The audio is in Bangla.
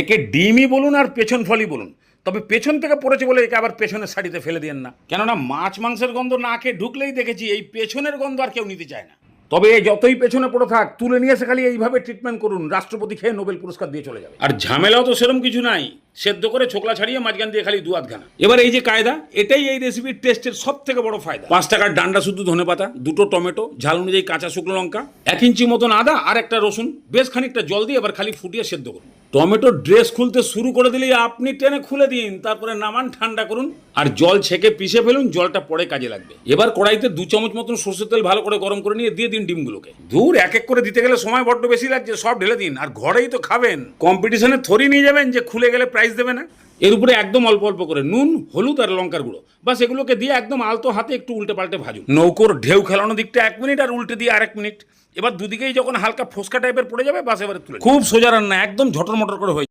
একে ডিমই বলুন আর পেছন ফলই বলুন। তবে পেছন থেকে পড়েছে বলে একে আবার পেছনের শাড়িতে ফেলে দিয়েন না। কেননা মাছ, মাংসের গন্ধ না খেয়ে ঢুকলেই দেখেছি এই পেছনের গন্ধ আর কেউ নিতে চায় না। তবে যতই পেছনে পড়ে থাক, তুলে নিয়ে এসে খালি এইভাবে ট্রিটমেন্ট করুন। রাষ্ট্রপতি খেয়ে নোবেল পুরস্কার দিয়ে চলে যাবে। আর ঝামেলাও তো সেরকম কিছু নাই। সেদ্ধ করে ছোকলা ছাড়িয়ে মাঝখান দিয়ে খালি দু আধখানা এবার এই যে কায়দা এটাই এই রেসিপির টেস্টের সব থেকে বড় ফায়দা। পাঁচ টাকার ডান্ডা শুধু ধনে পাতা দুটো টমেটো ঝাল অনুযায়ী কাঁচা শুকনো লঙ্কা এক ইঞ্চি মতন আদা আর একটা রসুন বেশ খানিকটা জল দিয়ে এবার খালি ফুটিয়ে সেদ্ধ করুন। টমেটোর ড্রেস খুলতে শুরু করে দিলেই আপনি টেনে খুলে দিন তারপরে নামান ঠান্ডা করুন আর জল ছেঁকে পিষে ফেলুন জলটা পরে কাজে লাগবে। এবার কড়াইতে দু চামচ মতন সর্ষের তেল ভালো করে গরম করে নিয়ে দিয়ে দিন ডিমগুলোকে। দূর এক এক করে দিতে গেলে সময় বড্ড বেশি লাগছে সব ঢেলে দিন আর ঘরেই তো খাবেন। কম্পিটিশনে থরি নিয়ে যাবেন যে খুলে গেলে প্রাইজ দেবে না? এর উপরে একদম অল্প অল্প করে নুন হলুদ আর লঙ্কার গুঁড়ো। বাস এগুলোকে দিয়ে একদম আলতো হাতে একটু উল্টে পাল্টে ভাজুন। নৌকোর ঢেউ খেলানো দিকটা এক মিনিট আর উল্টে দিয়ে আরেক মিনিট। এবার দুদিকেই যখন হালকা ফোসকা টাইপের পড়ে যাবে বাস এবারে তুলে খুব সোজা রান্না একদম ঝটর মটর করে হয়ে